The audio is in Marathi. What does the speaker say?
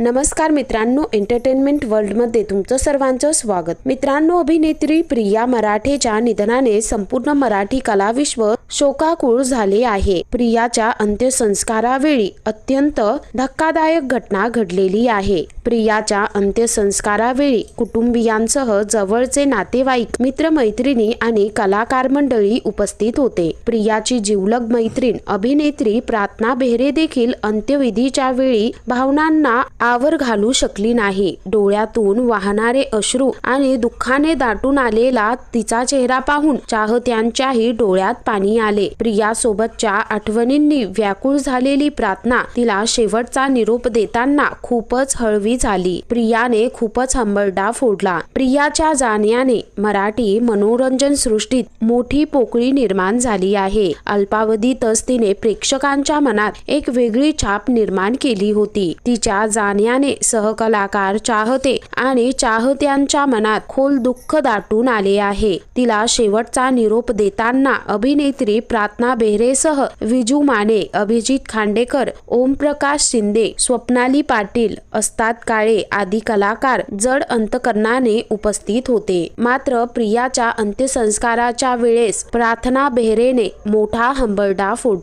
नमस्कार मित्रांनो एंटरटेनमेंट वर्ल्डमध्ये तुमचं सर्वांचं स्वागत. मित्रांनो अभिनेत्री प्रिया मराठेच्या निधनाने संपूर्ण मराठी कलाविश्व शोकाकुळ झाले आहे. प्रियाच्या अंत्यसंस्कारावेळी अत्यंत धक्कादायक घटना घडलेली आहे. प्रियाच्या अंत्यसंस्कारावेळी कुटुंबियांसह जवळचे नातेवाईक मित्रमैत्रिणी आणि कलाकार मंडळी उपस्थित होते. प्रियाची जिवलग मैत्रीण अभिनेत्री प्रार्थना बेहरे देखील अंत्यविधीच्या वेळी भावनांना आवर घालू शकली नाही. डोळ्यातून वाहणारे अश्रू आणि दुःखाने दाटून आलेला तिचा चेहरा पाहून चाहत्यांच्याही डोळ्यात पाणी आले. प्रिया सोबतच्या आठवणींनी व्याकुळ झालेली प्रार्थना तिला शेवटचा निरोप देताना खूपच हळवी झाली. प्रियाने खूपच हंबरडा फोडला. प्रियाच्या जाण्याने मराठी मनोरंजन सृष्टीत मोठी पोकळी निर्माण झाली आहे. अल्पावधीतच तिने प्रेक्षकांच्या मनात एक वेगळी छाप निर्माण केली होती. तिच्या जाण्याने सहकलाकार चाहते आणि चाहत्यांच्या मनात खोल दुःख दाटून आले आहे. तिला शेवटचा निरोप देताना अभिनेत्री प्रार्थना बेहरेसह विजू माने अभिजित खांडेकर ओमप्रकाश शिंदे स्वप्नाली पाटील असतात काळे आदी कलाकार जड अंतकरणाने उपस्थित होते. मात्र प्रियाच्या अंत्यसंस्काराच्या वेळेस प्रार्थना बेहरेने मोठा हंबरडा फोडला.